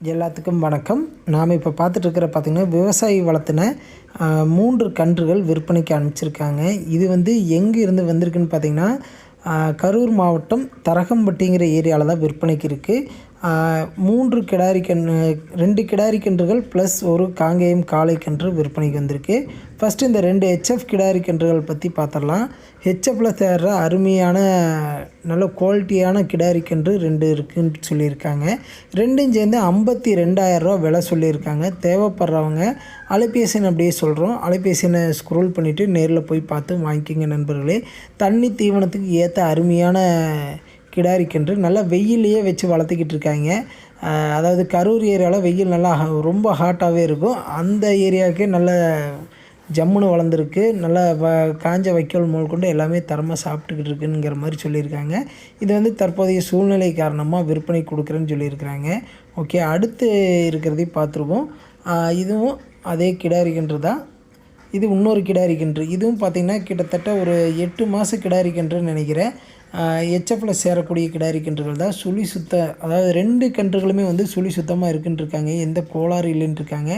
எல்லாத்துக்கும் வணக்கம். நாம் இப்போ பார்த்துட்ருக்கிற பார்த்திங்கன்னா விவசாயி வளர்த்தின மூன்று கன்றுகள் விற்பனைக்கு அனுப்பிச்சிருக்காங்க. இது வந்து எங்கே இருந்து வந்திருக்குன்னு பார்த்திங்கன்னா கரூர் மாவட்டம் தரகம்பட்டிங்கிற ஏரியாவில் தான் விற்பனைக்கு இருக்குது மூன்று கிடாரி கன்று ரெண்டு கிடாரி கன்றுகள் ப்ளஸ் ஒரு காங்கேயம் காளை கன்று விற்பனைக்கு வந்திருக்கு. ஃபஸ்ட்டு இந்த ரெண்டு ஹெச்எஃப் கிடாரி கன்றுகள் பற்றி பார்த்துடலாம் ஹெச்எஃப்பில் தேடுற அருமையான நல்ல குவாலிட்டியான கிடாரி கன்று ரெண்டு இருக்குன்னு சொல்லியிருக்காங்க. ரெண்டும் சேர்ந்து ஐம்பத்தி ரெண்டாயிரரூவா விலை சொல்லியிருக்காங்க. தேவைப்படுறவங்க அலைபேசின்னு அப்படியே சொல்கிறோம் அலைபேசினை ஸ்க்ரோல் பண்ணிவிட்டு நேரில் போய் பார்த்து வாங்கிக்கோங்க நண்பர்களே. தண்ணி தீவனத்துக்கு ஏற்ற அருமையான கிடாரி கன்று நல்லா வெயிலையே வச்சு வளர்த்துக்கிட்டு இருக்காங்க. அதாவது கரூர் ஏரியாவில் வெயில் நல்லா ரொம்ப ஹாட்டாகவே இருக்கும். அந்த ஏரியாவுக்கே நல்ல ஜம்முன்னு வளர்ந்துருக்கு. நல்லா வ காஞ்ச வைக்கோல் முதல் கொண்டு எல்லாமே தரமாக சாப்பிட்டுக்கிட்டு இருக்குங்கிற மாதிரி சொல்லியிருக்காங்க. இது வந்து தற்போதைய சூழ்நிலை காரணமாக விற்பனை கொடுக்குறேன்னு சொல்லியிருக்கிறாங்க. ஓகே அடுத்து இருக்கிறதையும் பார்த்துருவோம். இதுவும் அதே கிடாரி தான் இது இன்னொரு கிடாரி கன்று இதுவும் பார்த்திங்கன்னா கிட்டத்தட்ட ஒரு எட்டு மாத கிடாரி கன்றுன்னு நினைக்கிறேன் ஹெச்எஃப்பில் சேரக்கூடிய கிடாரி கன்றுகள் தான். சுழி சுத்த அதாவது ரெண்டு கன்றுகளுமே வந்து சுழி சுத்தமாக இருக்குன்னு இருக்காங்க எந்த கோளாறு இல்லைன்னு இருக்காங்க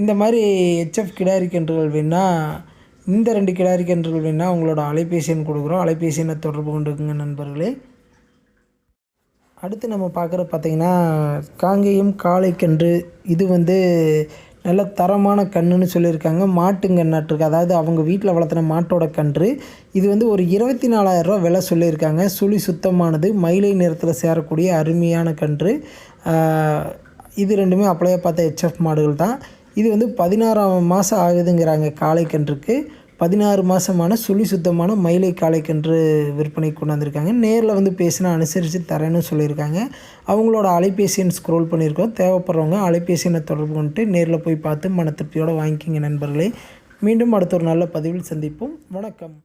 இந்த மாதிரி ஹெச்எஃப் கிடாரி கன்றுகள் வேணால் இந்த ரெண்டு கிடாரி கன்றுகள் வேணால் உங்களோட அலைபேசி எண் கொடுக்குறோம். அலைபேசி எண்ணை தொடர்பு கொண்டுக்குங்க நண்பர்களே. அடுத்து நம்ம பார்க்குற பார்த்திங்கன்னா காங்கேயம் காளைக்கன்று. இது வந்து நல்ல தரமான கன்றுன்னு சொல்லியிருக்காங்க. மாட்டுங்கன்னாட்டிருக்கு அதாவது அவங்க வீட்டில் வளர்த்துன மாட்டோட கன்று. இது வந்து ஒரு இருபத்தி நாலாயிரரூவா விலை சொல்லியிருக்காங்க. சுழி சுத்தமானது. மயிலை நிறத்தில் சேரக்கூடிய அருமையான கன்று. இது ரெண்டுமே அப்படியே பார்த்த ஹெச்எஃப் மாடுகள் தான். இது வந்து பதினாறாம் மாதம் ஆகுதுங்கிறாங்க காளை கன்றுக்கு. பதினாறு மாதமான சுழி சுத்தமான மயிலை காளைக்கன்று விற்பனை கொண்டு வந்திருக்காங்க நேரில் வந்து பேசினா அனுசரித்து தரேன்னு சொல்லியிருக்காங்க. அவங்களோட அலைபேசி எண் ஸ்க்ரோல் பண்ணியிருக்கோம். தேவைப்படுறவங்க அலைபேசி எண்ணை தொடர்பு கொண்டு நேரில் போய் பார்த்து மன திருப்தியோடு வாங்கிக்கிங்க நண்பர்களே. மீண்டும் அடுத்த ஒரு நல்ல பதிவில் சந்திப்போம். வணக்கம்.